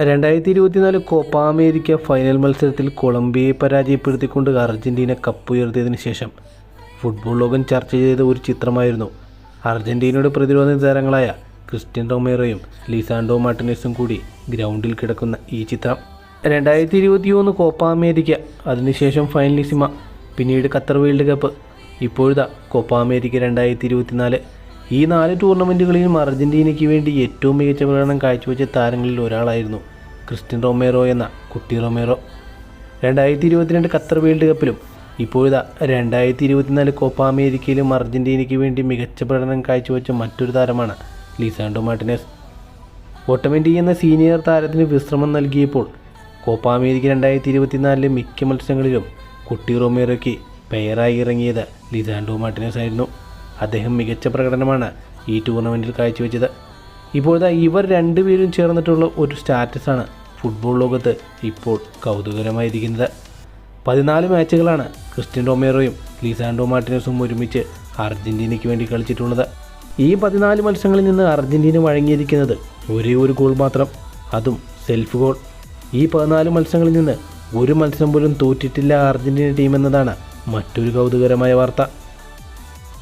രണ്ടായിരത്തി ഇരുപത്തിനാല് Copa America final മത്സരത്തിൽ കൊളംബിയയെ പരാജയപ്പെടുത്തിക്കൊണ്ട് അർജന്റീന കപ്പുയർത്തിയതിനു ശേഷം ഫുട്ബോൾ ലോകം ചർച്ച ചെയ്ത ഒരു ചിത്രമായിരുന്നു. അർജന്റീനയുടെ പ്രതിരോധ താരങ്ങളായ ക്രിസ്ത്യൻ റൊമേറോയും ലിസാൻഡോ മാർട്ടിനസും കൂടി ഗ്രൗണ്ടിൽ കിടക്കുന്ന ഈ ചിത്രം. രണ്ടായിരത്തി ഇരുപത്തി മൂന്ന് കോപ്പ അമേരിക്ക അതിനുശേഷം ഫൈനലിസിമ പിന്നീട് ഖത്തർ വേൾഡ് കപ്പ് ഇപ്പോഴത്തെ കോപ്പ അമേരിക്ക രണ്ടായിരത്തി ഇരുപത്തിനാല് ഈ നാല് ടൂർണമെന്റുകളിലും അർജന്റീനയ്ക്ക് വേണ്ടി ഏറ്റവും മികച്ച പ്രകടനം കാഴ്ചവെച്ച താരങ്ങളിൽ ഒരാളായിരുന്നു ക്രിസ്റ്റ്യൻ റൊമേറോ എന്ന കുട്ടി റൊമേറോ. രണ്ടായിരത്തി ഇരുപത്തിരണ്ട് ഖത്തർ വേൾഡ് കപ്പിലും ഇപ്പോഴിതാ രണ്ടായിരത്തി ഇരുപത്തിനാല് കോപ്പ അമേരിക്കയിലും അർജന്റീനയ്ക്ക് വേണ്ടി മികച്ച പ്രകടനം കാഴ്ചവെച്ച മറ്റൊരു താരമാണ് ലിസാൻഡോ മാർട്ടിനസ്. ഓട്ടമെന്റി എന്ന സീനിയർ താരത്തിന് വിശ്രമം നൽകിയപ്പോൾ കോപ്പ അമേരിക്ക രണ്ടായിരത്തി ഇരുപത്തിനാലിലെ മിക്ക മത്സരങ്ങളിലും കുട്ടി റൊമേറോയ്ക്ക് പെയറായി ഇറങ്ങിയത് ലിസാൻഡോ മാർട്ടിനസ് ആയിരുന്നു അദ്ദേഹം മികച്ച പ്രകടനമാണ് ഈ ടൂർണമെന്റിൽ കാഴ്ചവെച്ചത്. ഇപ്പോഴത്തെ ഇവർ രണ്ടുപേരും ചേർന്നിട്ടുള്ള ഒരു സ്റ്റാറ്റസാണ് ഫുട്ബോൾ ലോകത്ത് ഇപ്പോൾ കൗതുകരമായിരിക്കുന്നത്. പതിനാല് മാച്ചുകളാണ് ക്രിസ്ത്യൻ റൊമേറോയും ലിസാൻഡോ മാർട്ടിനസും ഒരുമിച്ച് അർജന്റീനയ്ക്ക് വേണ്ടി കളിച്ചിട്ടുള്ളത്. ഈ പതിനാല് മത്സരങ്ങളിൽ നിന്ന് അർജന്റീന വഴങ്ങിയിരിക്കുന്നത് ഒരേ ഒരു ഗോൾ മാത്രം അതും സെൽഫ് ഗോൾ ഈ പതിനാല് മത്സരങ്ങളിൽ നിന്ന് ഒരു മത്സരം പോലും തോറ്റിട്ടില്ല അർജന്റീന ടീം എന്നതാണ് മറ്റൊരു കൗതുകരമായ വാർത്ത.